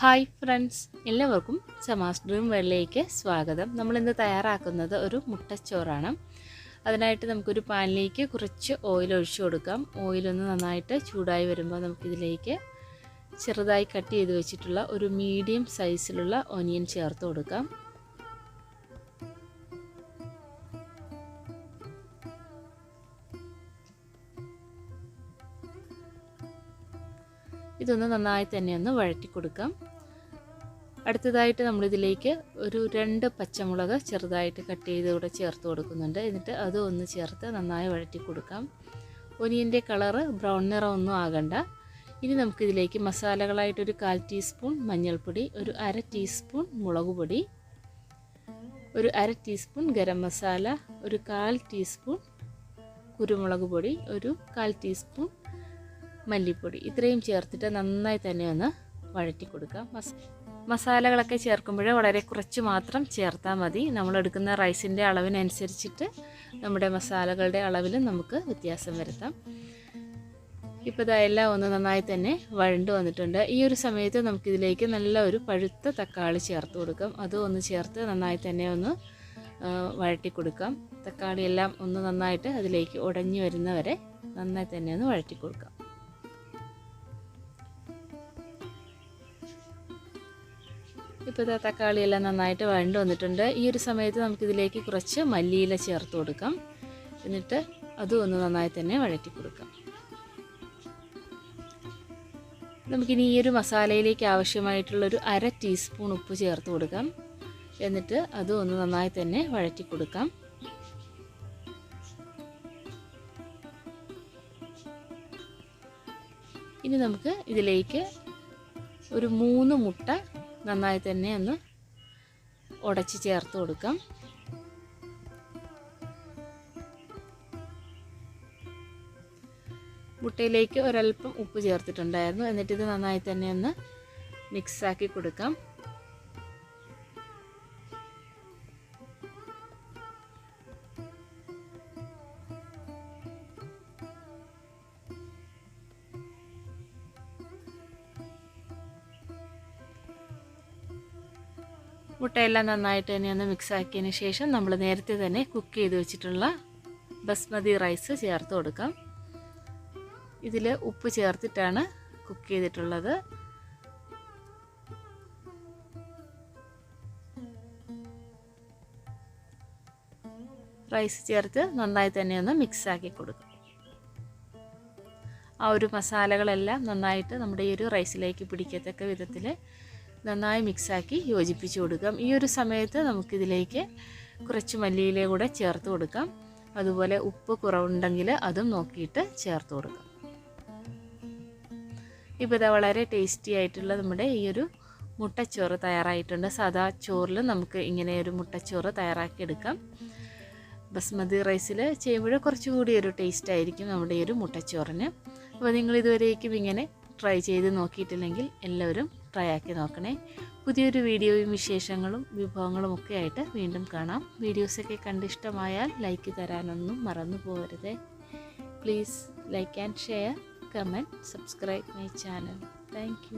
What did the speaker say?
Hi friends എല്ലാവർക്കും സമാസ് dream വേൾഡിലേക്ക് സ്വാഗതം. നമ്മളിന്ന് തയ്യാറാക്കുന്നത് ഒരു മുട്ടച്ചോറാണ്. അതിനായിട്ട് നമുക്കൊരു പാനിലേക്ക് കുറച്ച് ഓയിൽ ഒഴിച്ചു കൊടുക്കാം. ഓയിലൊന്ന് നന്നായിട്ട് ചൂടായി വരുമ്പോൾ നമുക്കിതിലേക്ക് ചെറുതായി കട്ട് ചെയ്ത് വെച്ചിട്ടുള്ള ഒരു മീഡിയം സൈസിലുള്ള ഒനിയൻ ചേർത്ത് കൊടുക്കാം. ഇതൊന്ന് നന്നായി തന്നെ ഒന്ന് വഴറ്റി കൊടുക്കാം. അടുത്തതായിട്ട് നമ്മളിതിലേക്ക് ഒരു രണ്ട് പച്ചമുളക് ചെറുതായിട്ട് കട്ട് ചെയ്ത് കൂടെ ചേർത്ത് കൊടുക്കുന്നുണ്ട്. എന്നിട്ട് അത് ഒന്ന് ചേർത്ത് നന്നായി വഴറ്റി കൊടുക്കാം. ഒനിയന്റെ കളറ് ബ്രൗൺ നിറമൊന്നും ആകണ്ട. ഇനി നമുക്കിതിലേക്ക് മസാലകളായിട്ടൊരു കാൽ ടീസ്പൂൺ മഞ്ഞൾപ്പൊടി ഒരു അര ടീസ്പൂൺ മുളക് പൊടി ഒരു അര ടീസ്പൂൺ ഗരം മസാല ഒരു കാൽ ടീസ്പൂൺ കുരുമുളക് പൊടി ഒരു കാൽ ടീസ്പൂൺ മല്ലിപ്പൊടി. ഇത്രയും ചേർത്തിട്ട് നന്നായി തന്നെ ഒന്ന് വഴറ്റി കൊടുക്കാം. മസാലകളൊക്കെ ചേർക്കുമ്പോൾ വളരെ കുറച്ച് മാത്രം ചേർത്താൽ മതി. നമ്മൾ എടുക്കുന്ന റൈസിന്റെ അളവിനനുസരിച്ചിട്ട് നമ്മുടെ മസാലകളുടെ അളവിൽ നമുക്ക് വ്യത്യാസം വരുത്താം. ഇപ്പോൾ ഇതെല്ലാം ഒന്ന് നന്നായി തന്നെ വഴണ്ട് വന്നിട്ടുണ്ട്. ഈ ഒരു സമയത്ത് നമുക്കിതിലേക്ക് നല്ല ഒരു പഴുത്ത തക്കാളി ചേർത്ത് കൊടുക്കാം. അതും ഒന്ന് ചേർത്ത് നന്നായി തന്നെ ഒന്ന് വഴറ്റി കൊടുക്കാം. തക്കാളിയെല്ലാം ഒന്ന് നന്നായിട്ട് അതിലേക്ക് ഉടഞ്ഞു വരുന്നവരെ നന്നായി തന്നെ ഒന്ന് വഴറ്റി കൊടുക്കാം. ഇപ്പോൾ ഇതാ തക്കാളിയെല്ലാം നന്നായിട്ട് വഴണ്ട് വന്നിട്ടുണ്ട്. ഈ ഒരു സമയത്ത് നമുക്കിതിലേക്ക് കുറച്ച് മല്ലിയില ചേർത്ത് കൊടുക്കാം. എന്നിട്ട് അതും ഒന്ന് നന്നായി തന്നെ വഴറ്റി കൊടുക്കാം. നമുക്കിനി ഈ ഒരു മസാലയിലേക്ക് ആവശ്യമായിട്ടുള്ളൊരു അര ടീസ്പൂൺ ഉപ്പ് ചേർത്ത് കൊടുക്കാം. എന്നിട്ട് അതും ഒന്ന് നന്നായി തന്നെ വഴറ്റി കൊടുക്കാം. ഇനി നമുക്ക് ഇതിലേക്ക് ഒരു മൂന്ന് മുട്ട നന്നായി തന്നെ ഒന്ന് ഉടച്ച് ചേർത്ത് കൊടുക്കാം. മുട്ടയിലേക്ക് ഒരല്പം ഉപ്പ് ചേർത്തിട്ടുണ്ടായിരുന്നു. എന്നിട്ട് ഇത് നന്നായി തന്നെ ഒന്ന് മിക്സാക്കി കൊടുക്കാം. മുട്ടയെല്ലാം നന്നായിട്ട് തന്നെ ഒന്ന് മിക്സ് ആക്കിയതിന് ശേഷം നമ്മൾ നേരത്തെ തന്നെ കുക്ക് ചെയ്ത് വെച്ചിട്ടുള്ള ബസ്മതി റൈസ് ചേർത്ത് കൊടുക്കാം. ഇതിൽ ഉപ്പ് ചേർത്തിട്ടാണ് കുക്ക് ചെയ്തിട്ടുള്ളത്. റൈസ് ചേർത്ത് നന്നായി തന്നെ ഒന്ന് മിക്സ് ആക്കി കൊടുക്കും. ആ ഒരു മസാലകളെല്ലാം നന്നായിട്ട് നമ്മുടെ ഈ ഒരു റൈസിലേക്ക് പിടിക്കത്തക്ക വിധത്തിൽ നന്നായി മിക്സാക്കി യോജിപ്പിച്ച് കൊടുക്കാം. ഈ ഒരു സമയത്ത് നമുക്കിതിലേക്ക് കുറച്ച് മല്ലിയില കൂടെ ചേർത്ത് കൊടുക്കാം. അതുപോലെ ഉപ്പ് കുറവുണ്ടെങ്കിൽ അതും നോക്കിയിട്ട് ചേർത്ത് കൊടുക്കാം. ഇപ്പോൾ ഇതാ വളരെ ടേസ്റ്റി ആയിട്ടുള്ള നമ്മുടെ ഈ ഒരു മുട്ടച്ചോറ് തയ്യാറായിട്ടുണ്ട്. സാധാ ചോറിൽ നമുക്ക് ഇങ്ങനെ ഒരു മുട്ടച്ചോറ് തയ്യാറാക്കിയെടുക്കാം. ബസ്മതി റൈസിൽ ചെയ്യുമ്പോൾ കുറച്ചുകൂടി ഒരു ടേസ്റ്റ് ആയിരിക്കും നമ്മുടെ ഈ ഒരു മുട്ടച്ചോറിന്. അപ്പോൾ നിങ്ങൾ ഇതുവരേക്കും ഇങ്ങനെ ട്രൈ ചെയ്ത് നോക്കിയിട്ടില്ലെങ്കിൽ എല്ലാവരും ട്രൈ ആക്കി നോക്കണേ. പുതിയൊരു വീഡിയോയും വിശേഷങ്ങളും വിഭവങ്ങളും ഒക്കെ ആയിട്ട് വീണ്ടും കാണാം. വീഡിയോസൊക്കെ കണ്ടിഷ്ടമായാൽ ലൈക്ക് തരാനൊന്നും മറന്നു പോകരുതേ. Please like and share comment subscribe my channel thank